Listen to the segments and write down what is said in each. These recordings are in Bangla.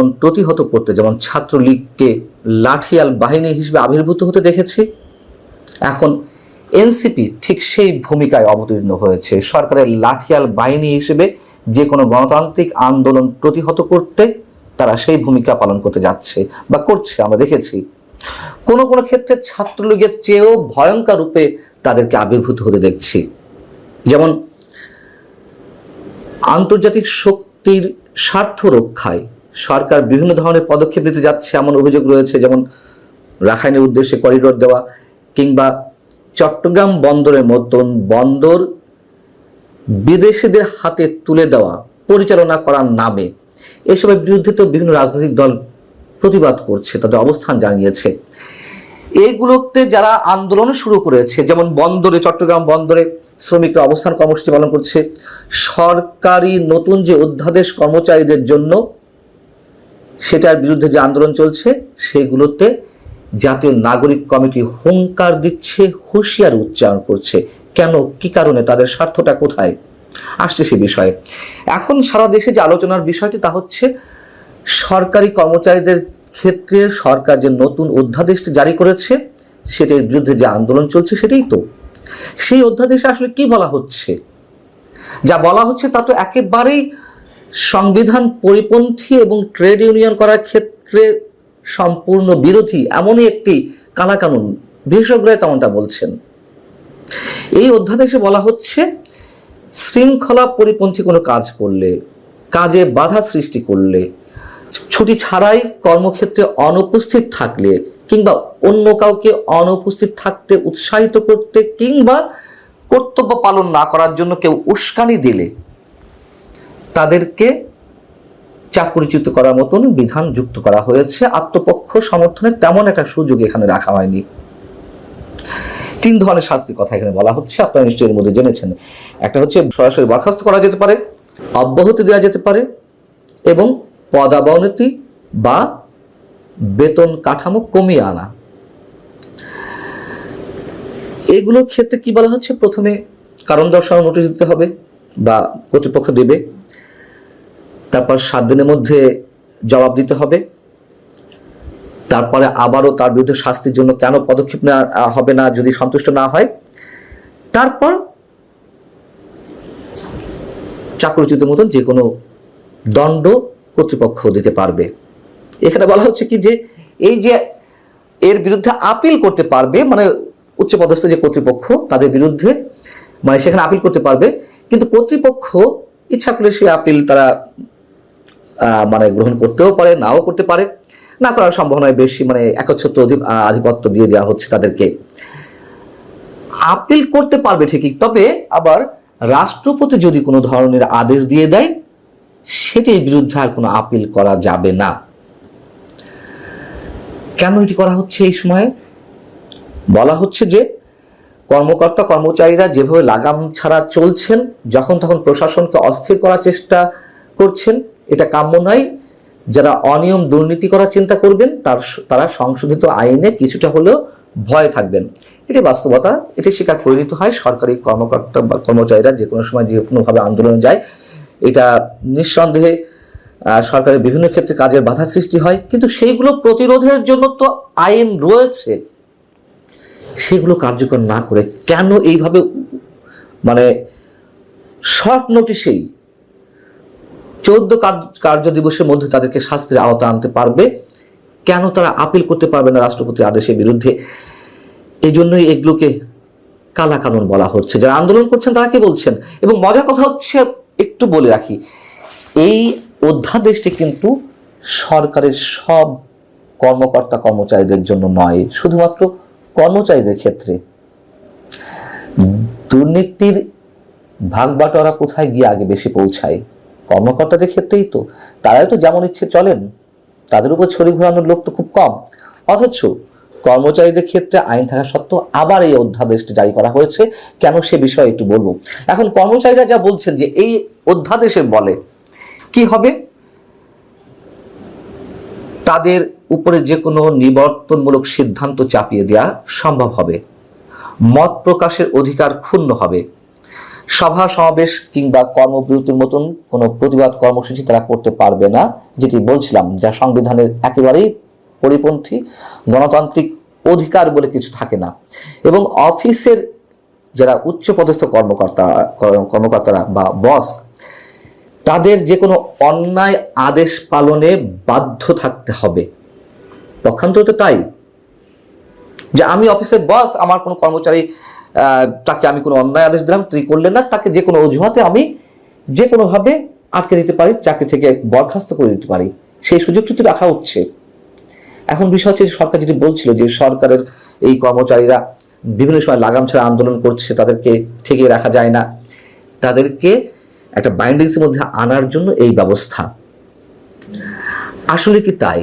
আন্দোলন প্রতিহত করতে, যেমন ছাত্রলীগকে লাঠিয়াল বাহিনী হিসেবে আবির্ভূত হতে দেখেছি। এখন এনসিপি ঠিক সেই ভূমিকায় অবতীর্ণ হয়েছে। সরকারের লাঠিয়াল বাহিনী হিসেবে যে কোনো গণতান্ত্রিক আন্দোলন প্রতিহত করতে তারা সেই ভূমিকা পালন করতে যাচ্ছে বা করছে, আমরা দেখেছি। কোনো কোনো ক্ষেত্রে ছাত্রলীগের চেয়েও ভয়ঙ্কর রূপে তাদেরকে আবির্ভূত হতে দেখছি। যেমন আন্তর্জাতিক শক্তির স্বার্থ রক্ষায় সরকার বিভিন্ন ধরনের পদক্ষেপ নিতে যাচ্ছে, এমন অভিযোগ রয়েছে, যেমন রাখাইনের উদ্দেশ্যে করিডোর দেওয়া কিংবা চট্টগ্রাম বন্দরের মতন বন্দর বিদেশিদের হাতে তুলে দেওয়া, পরিচালনা করার নামে। এসবের বিরুদ্ধে তো বিভিন্ন রাজনৈতিক দল প্রতিবাদ করছে, তাদের অবস্থান জানিয়েছে। এইগুলোতে যারা আন্দোলন শুরু করেছে, যেমন বন্দরে, চট্টগ্রাম বন্দরে শ্রমিকরা অবস্থান কর্মসূচি পালন করছে, সরকারি নতুন যে অধ্যাদেশ কর্মচারীদের জন্য সেটার বিরুদ্ধে যে আন্দোলন চলছে, সেগুলোতে জাতীয় নাগরিক কমিটি হুঙ্কার দিচ্ছে, হুঁশিয়ার উচ্চারণ করছে। কেন? কি কারণে? তাদের স্বার্থটা কোথায়? আসছে সে বিষয়ে। এখন সারা দেশে যে আলোচনার বিষয়টি, তা হচ্ছে সরকারি কর্মচারীদের ক্ষেত্রে সরকার যে নতুন অধ্যাদেশটি জারি করেছে, সেটার বিরুদ্ধে যে আন্দোলন চলছে, সেটাই তো। সেই অধ্যাদেশে আসলে কি বলা হচ্ছে? যা বলা হচ্ছে, তা তো একেবারেই সংবিধান পরিপন্থী এবং ট্রেড ইউনিয়ন করার ক্ষেত্রে সম্পূর্ণ বিরোধী এমনই একটি কালাকানুন। বিশেষজ্ঞরা তেমনটা বলছেন। এই অধ্যাদেশে বলা হচ্ছে, শৃঙ্খলা পরিপন্থী কোনো কাজ করলে, কাজে বাধা সৃষ্টি করলে, ছুটি ছাড়াই কর্মক্ষেত্রে অনুপস্থিত থাকলে কিংবা অন্য কাউকে অনুপস্থিত থাকতে উৎসাহিত করতে কিংবা কর্তব্য পালন না করার জন্য কেউ উস্কানি দিলে তাদেরকে চাকরিচ্যুত করার মতন বিধান যুক্ত করা হয়েছে। আত্মপক্ষ সমর্থনের তেমন একটা সুযোগ এখানে রাখা হয়নি। তিন ধরনের শাস্তির কথা এখানে বলা হচ্ছে। আপনারা নিশ্চয়ই এর মধ্যে জেনেছেন। একটা হচ্ছে সরাসরি বরখাস্ত করা যেতে পারে, অব্যাহতি দেওয়া যেতে পারে এবং পদাবনতি বা বেতন কাঠামো কমিয়ে আনা। এগুলোর ক্ষেত্রে কি বলা হচ্ছে? প্রথমে কারণ দর্শানো নোটিশ দিতে হবে বা কর্তৃপক্ষ দেবে। তারপর সাত দিনের মধ্যে জবাব দিতে হবে। তারপরে আবারও তার বিরুদ্ধে শাস্তির জন্য কেন পদক্ষেপ নেওয়া হবে না যদি সন্তুষ্ট না হয়। তারপর চাকরিচ্যুতের মতন যে কোনো দণ্ড কর্তৃপক্ষ দিতে পারবে। এখানে বলা হচ্ছে কি যে, এই যে এর বিরুদ্ধে আপিল করতে পারবে মানে উচ্চপদস্থ যে কর্তৃপক্ষ, তাদের বিরুদ্ধে মানে সেখানে আপিল করতে পারবে। কিন্তু কর্তৃপক্ষ ইচ্ছা করলে সে আপিল তারা মানে গ্রহণ করতেও পারে, নাও করতে পারে। না করার সম্ভাবনায় বেশি মানে একচ্ছত্র আধিপত্য দিয়ে দেওয়া হচ্ছে তাদেরকে। আপিল করতে পারবে ঠিকই, তবে আবার রাষ্ট্রপতি যদি কোনো ধরনের আদেশ দিয়ে দেয়, সেটির বিরুদ্ধে আর কোনো আপিল করা যাবে না। কেন এটি করা হচ্ছে এই সময়ে? বলা হচ্ছে যে কর্মকর্তা, কর্মচারীরা যেভাবে লাগাম ছাড়া চলছেন, যখন তখন প্রশাসনকে অস্থির করার চেষ্টা করছেন এটা কাম্য নয়। যারা অনিয়ম দুর্নীতি করার চিন্তা করবেন, তার তারা সংশোধিত আইনে কিছুটা হলেও ভয় থাকবেন। এটি বাস্তবতা, এটি স্বীকার করে নিতে হয় সরকারি কর্মকর্তা বা কর্মচারীরা যে কোনো সময় যে কোনোভাবে আন্দোলনে যায়। এটা নিঃসন্দেহে সরকারের বিভিন্ন ক্ষেত্রে কাজের বাধা সৃষ্টি হয়। কিন্তু সেইগুলো প্রতিরোধের জন্য তো আইন রয়েছে। সেগুলো কার্যকর না করে কেন এইভাবে মানে শর্ট নোটিশেই চৌদ্দ কার্য দিবসের মধ্যে তাদেরকে শাস্তির আওতা আনতে পারবে। কেন তারা আপিল করতে পারবে না রাষ্ট্রপতির আদেশের বিরুদ্ধে? এই জন্যই এগুলোকে কালা কানুন বলা হচ্ছে। যারা আন্দোলন করছেন তারা কি বলছেন? এবং মজার কথা হচ্ছে, একটু বলে রাখি, এই অধ্যাদেশটি কিন্তু সরকারের সব কর্মকর্তা কর্মচারীদের জন্য নয়, শুধুমাত্র কর্মচারীদের ক্ষেত্রে। দুর্নীতির ভাগ বাটোয়ারা কোথায় গিয়ে আগে বেশি পৌঁছায়? কর্মকর্তাদের ক্ষেত্রেই তো, তারাই তো যেমন ইচ্ছে চলেন, তাদের উপর ছড়ি ঘোরানোর লোক তো খুব কম। অথচ কর্মচারীদের ক্ষেত্রে আইন থাকা সত্ত্বেও আবার এই অধ্যাদেশটি জারি করা হয়েছে। কেন সে বিষয়ে একটু বলব। এখন কর্মচারীরা যা বলছেন যে এই অধ্যাদেশের বলে, কি হবে? তাদের উপরে যে কোনো নিবর্তনমূলক সিদ্ধান্ত চাপিয়ে দেওয়া সম্ভব হবে। মত প্রকাশের অধিকার ক্ষুণ্ণ হবে। সভা, সমাবেশ কিংবা কর্মবিরতির মতন কোনো প্রতিবাদ কর্মসূচি তারা করতে পারবে না, যেটি বলছিলাম, যা সংবিধানের একেবারেই পরিপন্থী, গণতান্ত্রিক অধিকার বলে কিছু থাকে না। এবং অফিসের যারা উচ্চ পদস্থ কর্মকর্তা, কর্মকর্তারা বা বস, তাদের যে কোনো অন্যায় আদেশ পালনে বাধ্য থাকতে হবে। পক্ষান্তর তো তাই। যে আমি অফিসের বস, আমার কোনো কর্মচারী তাকে আমি কোনো অন্যায় আদেশ দিলাম তুই করলেন না, তাকে যে কোনো অজুহাতে আমি যে কোনোভাবে আটকে দিতে পারি, চাকরি থেকে বরখাস্ত করে দিতে পারি। সেই সুযোগটি তো রাখা হচ্ছে। এখন বিষয় হচ্ছে সরকার যেটি বলছিল যে সরকারের এই কর্মচারীরা বিভিন্ন সময় লাগাম ছাড়া আন্দোলন করছে, তাদেরকে ঠেকিয়ে রাখা যায় না। তাদেরকে একটা বাইন্ডিংসের মধ্যে আনার জন্য এই ব্যবস্থা। আসলে কি তাই?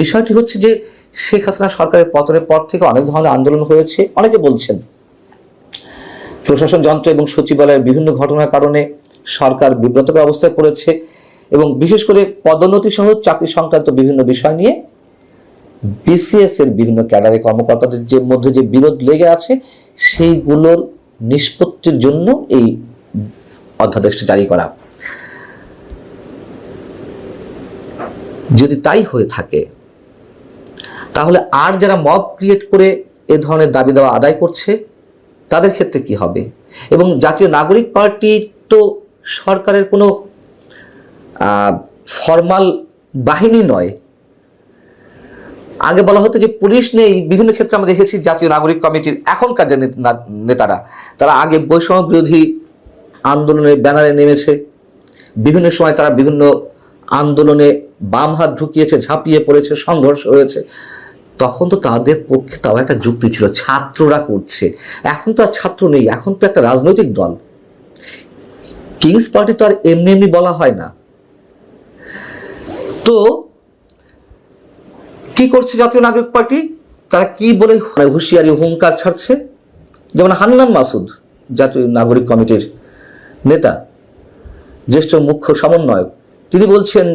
বিষয়টি হচ্ছে যে শেখ হাসিনা সরকারের পতনের পর থেকে অনেক ধরনের আন্দোলন হয়েছে। অনেকে বলছেন, প্রশাসন যন্ত্র এবং সচিবালয়ের বিভিন্ন ঘটনার কারণে সরকার বিব্রতকর অবস্থায় পড়েছে এবং বিশেষ করে পদোন্নতি সহ চাকরি সংক্রান্ত বিভিন্ন বিষয় নিয়ে বিসিএস এর বিভিন্ন ক্যাডারে কর্মকর্তাদের যে মধ্যে যে বিরোধ লেগে আছে, সেইগুলোর নিষ্পত্তির জন্য এই অধ্যাদেশটা জারি করা। যদি তাই হয়ে থাকে তাহলে আর যারা মব ক্রিয়েট করে এ ধরনের দাবি দেওয়া আদায় করছে, তাদের ক্ষেত্রে কি হবে? এবং জাতীয় নাগরিক পার্টি তো সরকারের কোনো ফর্মাল বাহিনী নয়। আগে বলা হতো যে পুলিশ নেই, বিভিন্ন ক্ষেত্রে আমরা দেখেছি জাতীয় নাগরিক কমিটির এখনকার যে নেতারা, তারা আগে বৈষম্য বিরোধী আন্দোলনের ব্যানারে নেমেছে। বিভিন্ন সময় তারা বিভিন্ন আন্দোলনে বাম হাত ঢুকিয়েছে, ঝাঁপিয়ে পড়েছে, সংঘর্ষ হয়েছে। তখন তো তাদের পক্ষে তাও একটা যুক্তি ছিল, ছাত্ররা করছে। এখন তো আর ছাত্র নেই, এখন তো একটা রাজনৈতিক দল। কিংস পার্টি তো আর এমনি এমনি বলা হয় না। তো কি করছে জাতীয় নাগরিক পার্টি? তারা কি বলে হুঁশিয়ারি, হুঙ্কার ছাড়ছে? যেমন হান্নান মাসুদ, জাতীয় নাগরিক কমিটির নেতা, জ্যেষ্ঠ মুখ্য সমন্বয়ক, তিনি বলছেন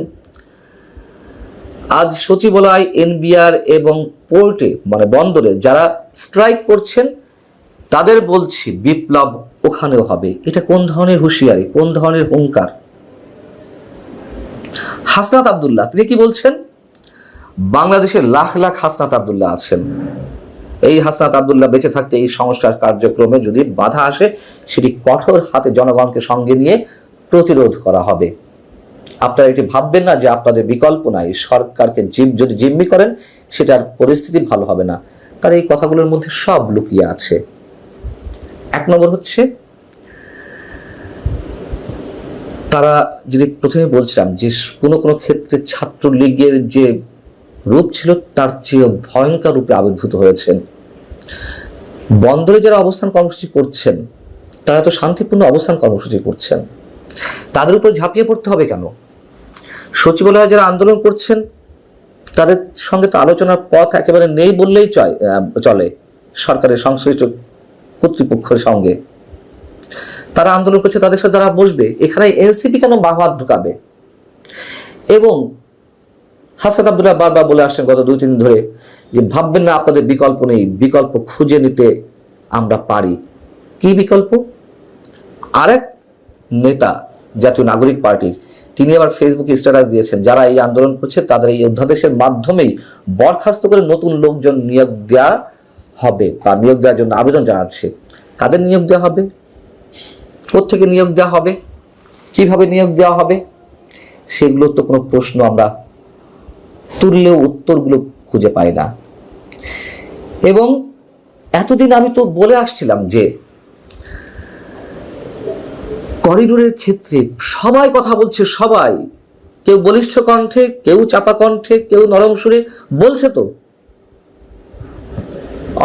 আজ সচিবালয়, এনবিআর এবং পোর্টে মানে বন্দরে যারা স্ট্রাইক করছেন, তাদের বলছি বিপ্লব ওখানেও হবে। এটা কোন ধরনের হুঁশিয়ারি, কোন ধরনের হুঙ্কার? হাসনাত আবদুল্লাহ, তিনি কি বলছেন? বাংলাদেশে লাখ লাখ হাসনাত আব্দুল্লাহ আছেন। এই হাসনাত আবদুল্লাহ বেঁচে থাকতে এই সংস্কার কার্যক্রমে যদি বাধা আসে, সেটি কঠোর হাতে জনগণকে সঙ্গে নিয়ে প্রতিরোধ করা হবে। আপনারা এটি ভাববেন না যে আপনাদের বিকল্প নাই। সরকারকে জিম যদি জিম্মি করেন, সেটার পরিস্থিতি ভালো হবে না। তার এই কথাগুলোর মধ্যে সব লুকিয়ে আছে। এক নম্বর হচ্ছে, তারা যদি প্রথমে বলছিলাম যে কোনো কোনো ক্ষেত্রে ছাত্রলীগের যে রূপ ছিল, তার চেয়ে ভয়ঙ্কর রূপে আবির্ভূত হয়েছেন। বন্দরে যারা অবস্থান কর্মসূচি করছেন, তারা তো শান্তিপূর্ণ অবস্থান কর্মসূচি করছেন। তাদের উপর ঝাঁপিয়ে পড়তে হবে কেন? সচিবালয়ে যারা আন্দোলন করছেন, তাদের সঙ্গে তো আলোচনার পথ একেবারে নেই বললেই চলে সরকারের সংশ্লিষ্ট কর্তৃপক্ষের সঙ্গে। তারা আন্দোলন করছে, তাদের সাথে তারা বসবে। এখানে এনসিপি কেন বাহাত ঢুকাবে? এবং হাসান আব্দুল্লাহ বারবার বলে আসছেন গত দুই তিন ধরে যে ভাববেন না আপনাদের বিকল্প নেই, বিকল্প খুঁজে নিতে আমরা পারি। কি বিকল্প? আরেক নেতা জাতীয় নাগরিক পার্টির তিনি আবার ফেসবুকে স্ট্যাটাস দিয়েছেন। যারা এই আন্দোলন করছে, তাদের এই অধ্যাদেশের মাধ্যমেই বরখাস্ত করে নতুন লোকজন নিয়োগ দেওয়া হবে বা নিয়োগ দেওয়ার জন্য আবেদন জানাচ্ছে। কাদের নিয়োগ দেওয়া হবে? কোথেকে নিয়োগ দেওয়া হবে? কীভাবে নিয়োগ দেওয়া হবে? সেগুলোর তো কোনো প্রশ্ন আমরা তুললেও উত্তরগুলো খুঁজে পাই না। এবং এতদিন আমি তো বলে আসছিলাম যে করিডোরের ক্ষেত্রে সবাই কথা বলছে, সবাই। কেউ বলিষ্ঠ কণ্ঠে, কেউ চাপা কণ্ঠে, কেউ নরম সুরে বলছে তো।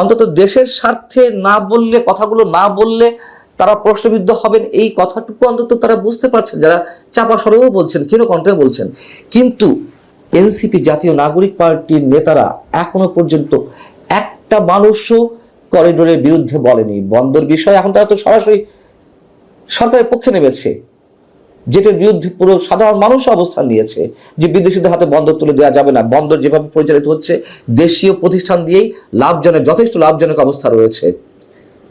অন্তত দেশের স্বার্থে না বললে, কথাগুলো না বললে তারা প্রশ্নবিদ্ধ হবেন। এই কথাটুকু অন্তত তারা বুঝতে পারছেন, যারা চাপা স্বরেও বলছেন কেন কণ্ঠে বলছেন। কিন্তু এনসিপি জাতীয় নাগরিক পার্টির নেতারা এখনও পর্যন্ত একটা মানুষও করিডোরের বিরুদ্ধে বলেনি। বন্দর বিষয় এখন তারা তো সরাসরি সরকারের পক্ষে নেমেছে, যেটার বিরুদ্ধে পুরো সাধারণ মানুষ অবস্থান নিয়েছে, যে বিদেশিদের হাতে বন্দর তুলে দেওয়া যাবে না। বন্দর যেভাবে পরিচালিত হচ্ছে, দেশীয় প্রতিষ্ঠান দিয়েই লাভজনক, যথেষ্ট লাভজনক অবস্থা রয়েছে।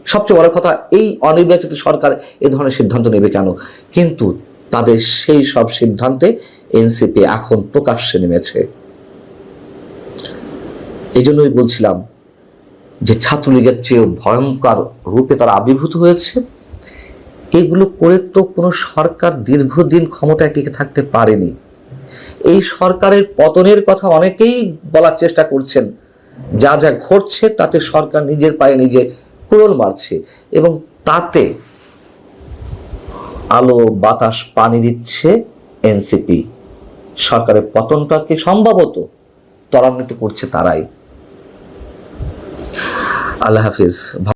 সবচেয়ে বড় কথা, এই অনির্বাচিত সরকার এ ধরনের সিদ্ধান্ত নেবে কেন? কিন্তু তাদের সেই সব সিদ্ধান্তে এনসিপি এখন প্রকাশ্যে নেমেছে। এই জন্যই বলছিলাম যে ছাত্রলীগের চেয়েও ভয়ঙ্কর রূপে তারা আবির্ভূত হয়েছে। এগুলো করে তো কোনো সরকার দীর্ঘদিন ক্ষমতায় টিকে থাকতে পারেনি। এই সরকারের পতনের কথা অনেকেই বলার চেষ্টা করছেন। যা যা ঘটছে তাতে সরকার নিজের পায়ে নিজে কুড়োল মারছে এবং তাতে আলো, বাতাস, পানি দিচ্ছে এনসিপি। সরকারের পতনটাকে সম্ভবত ত্বরান্বিত করছে তারাই। আল্লাহ হাফিজ।